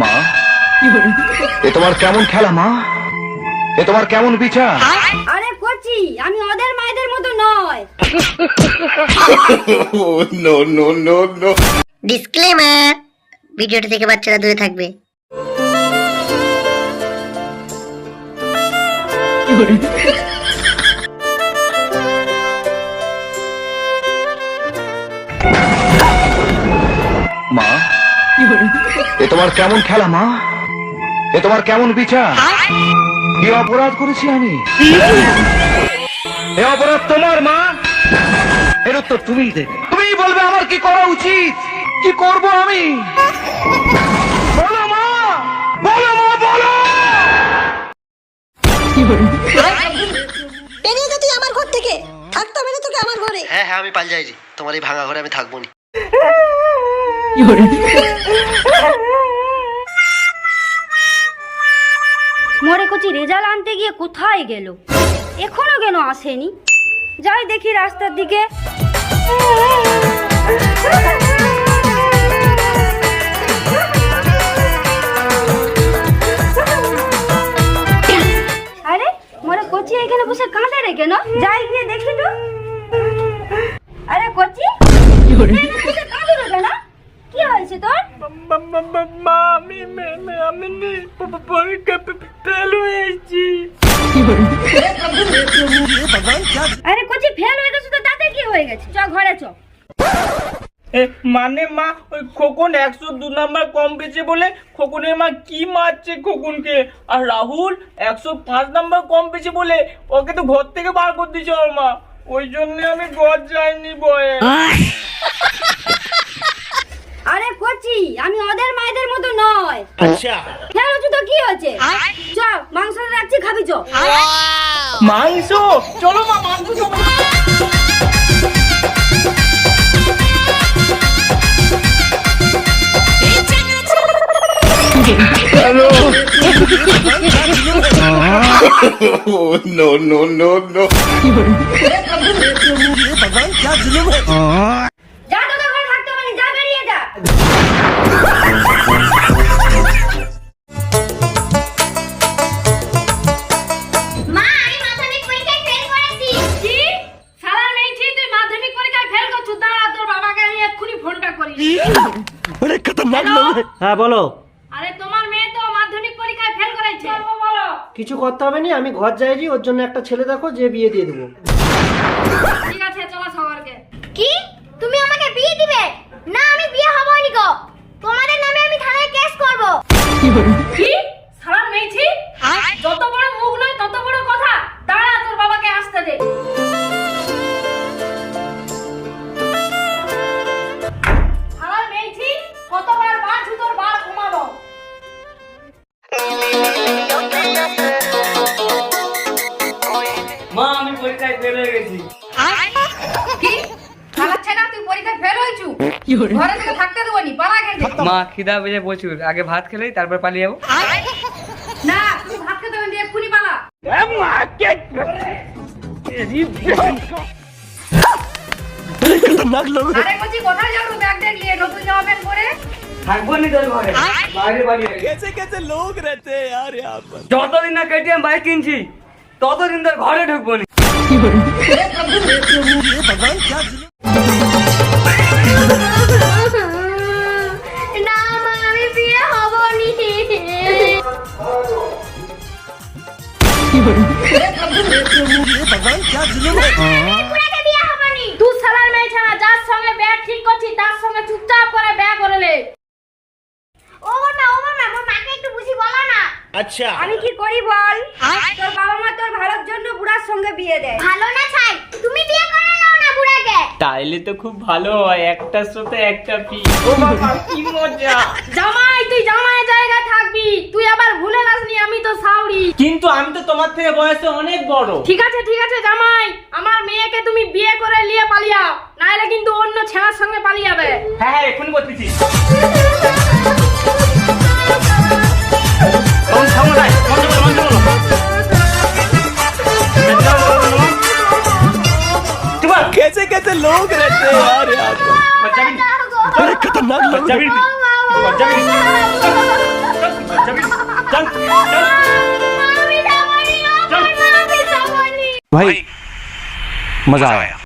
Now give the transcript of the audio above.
মা? এ তোমার কেমন খেলা মা? এ তোমার কেমন বিচার? আরে কচি আমি ওদের মায়েদের মতো নয়। No no no no disclaimer ভিডিওটি থেকে বাচ্চারা দূরে থাকবে। মা? এ তোমার কেমন খেলা মা? এ তোমার কেমন বিচার? কি অপরাধ করেছি আমি। এ অপরাধ তোমার মা? এর উত্তর তুমিই দেবে। তুমিই বলবে আমার কি করা উচিত? কি করব আমি? বলো মা! বলো মা বলো! বেরিয়ে যা তুই আমার ঘর থেকে। থাকতে হবে তোকে আমার ঘরে। হ্যাঁ হ্যাঁ আমি পাল যাইছি। তোমার এই ভাঙা ঘরে আমি থাকব না। মরে কচি রেজাল্ট আনতে গিয়ে কোথায় গেল? এখনও কেন আসেনি? যাই দেখি রাস্তার দিকে। আরে মরে কচি এখানে বসে কাঁদে রে কেন? যাই গিয়ে দেখি তো। আরে কচি এখানে বসে কাঁদে রে কেন কি হয়েছে তোর মা আমি আমি পরীক্ষা ফেল হয়েছি। আরে কচি ফেল হয়ে গেছে তো তাতে কি হয়ে গেছে? চ ঘরে চ। মানে মা ওই খোকন একশো দু নাম্বার কম পেয়েছে বলে খোকনের মা কি মারছে খোকনকে? আর রাহুল একশো পাঁচ নাম্বার কম পেয়েছে বলে ওকে তো ঘর থেকে বার করে দিয়েছে ওর মা। ওই জন্য আমি ঘর যাইনি বয়ে আরে কচি আমি ওদের মায়েদের মতো নয় আচ্ছা। হচ্ছে তো কি হয়েছে? চ মাংস রাখছি খাবি চ। মাংস? চলো মা মাংস খাব। যা তোদের হ্যাঁ বলো। আরে তোমার মেয়ে তো মাধ্যমিক পরীক্ষায় ফেল করেছে বলো? কিছু করতে হবে না আমি ঘর যাইছি ওর জন্য একটা ছেলে দেখো যে বিয়ে দিয়ে দেবো। না আগে ভাত খেলে তারপর পালিয়ে যাব। না যতদিন না কেটিএম বাইক কিনছি ততদিন তোর ঘরে ঢুকবো নি। তার সঙ্গে চুপচাপ করে ব্যাগ করে লে ও না ও না মোর মাকে একটু বুঝি বলো না আমি কি করি বল? তোর বাবা মা তোর ভালোর জন্য বুড়ার সঙ্গে বিয়ে দেয়। ভালো না ছাই? তুমি বিয়ে করে নাও না বুড়াকে। তাইলে তো খুব ভালো হয় একটার সাথে একটা পি ও বাবা কি মজা। জামাই তুই জামাই জায়গায় থাকবি। তুই আবার ভুলে যাসনি আমি তো সাউরি। কিন্তু আমি তো তোমার থেকে বয়সে অনেক বড়। ঠিক আছে ঠিক আছে জামাই। আমার মেয়েকে তুমি বিয়ে করে নিয়ে পালিয়াও নাহলে কিন্তু অন্য ছেলের সঙ্গে পালিয়ে যাবে। হ্যাঁ হ্যাঁ এক্ষুনি করতেছি कैसे लोग रहते हैं। यार यार। बच्चा भी अरे खतरनाक लोग। बच्चा भी बच्चा भी बच्चा भी चल चल। भाई। मज़ा आया।